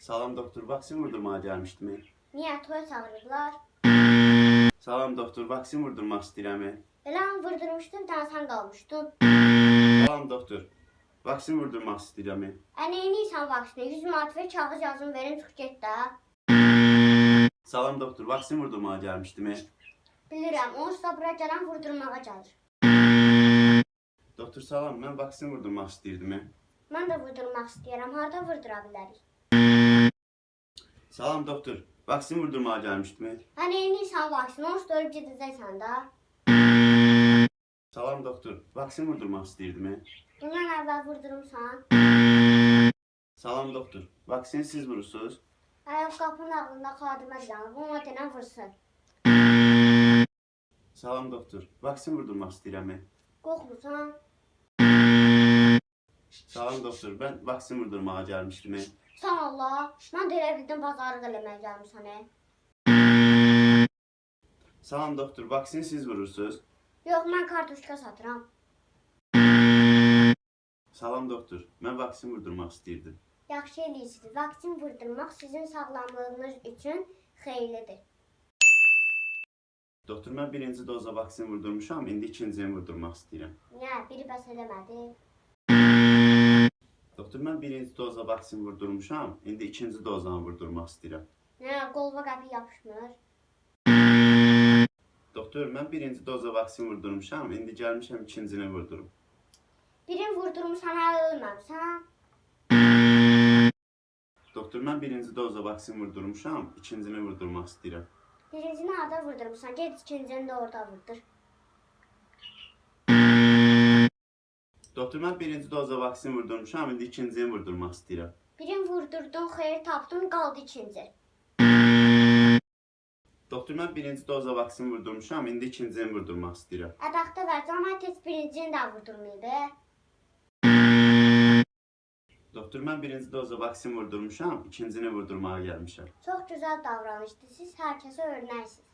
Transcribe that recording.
Salam doktor, vaksin vurdurmağa gəlmişdim. Niyə toya çağırıblar? Salam doktor, vaksin vurdurmaq istəyirəm. Elə an vurdurmuşdum, daha sən qalmışdın. Salam doktor, vaksin vurdurmaq istəyirəm. Ə neyniysən vaksini? 100 manat ver, kağız yazın, verin, çıx get də. Salam doktor, vaksin vurdurmağa gəlmişdim. Bilirəm, onsuz da bura gələn vurdurmağa gəlir. Doktor salam, mən vaksin vurdurmaq istəyirdim. Mən də vurdurmaq istəyirəm. Harda vurdura bilərik? Salam doktor, vaksin vurdurmağa gəlmişdim. Ə neyniysən vaksini? Onsuz da ölüb gedəcəksən də. Salam doktor, vaksin vurdurmaq istəyirdim. Bundan əvvəl vurdurmuşsan. Salam doktor, vaksini siz vurursunuz. Ayaq qapının ağzında xadimə canı. Bunu denən vursun. Salam doktor, vaksin vurdurmaq istəyirəm. Qorxmursan? Salam doktor, mən vaksin vurdurmağa gəlmişdim. Sən Allah. Mən də elə bildim bazarlıq eləməyə gəlmişsən. e. Salam doktor, vaksini siz vurursunuz. Yox, mən kartuşka satıram. Salam doktor, mən vaksin vurdurmaq istəyirdim. Yaxşı eləyirsiniz. Vaksin vurdurmaq sizin sağlamlığınız üçün xeyirlidir. Doktor, mən birinci doza vaksin vurdurmuşam, indi ikincini vurdurmaq istəyirəm. Niyə? Biri bəs eləmədi. Doktor, mən birinci doza vaksin vurdurmuşam, indi ikinci dozanı vurdurmaq istəyirəm. Nə, qolva qəpi yapışmır. Doktor, mən birinci doza vaksin vurdurmuşam, indi gəlmişəm ikincini vurdurum. Birin vurdurmusan, hələ ölməmsən. Doktor, mən birinci doza vaksin vurdurmuşam, ikincini vurdurmaq istəyirəm. Birincini harda vurdurmusan? Get ikincini də orada vurdur. Doktor, mən birinci doza vaksin vurdurmuşam, indi ikincini vurdurmaq istəyirəm. Birin vurdurdun, xeyir tapdın, qaldı ikinci. Doktor, mən birinci doza vaksin vurdurmuşam, indi ikincini vurdurmaq istəyirəm. Ədaqda verəcəm, amma heç birincini də vurdurmayıb. e. Doktor, mən birinci doza vaksin vurdurmuşam, ikincini vurdurmağa gəlmişəm. Çox gözəl davranışdı. Siz hər kəsə örnəksiniz.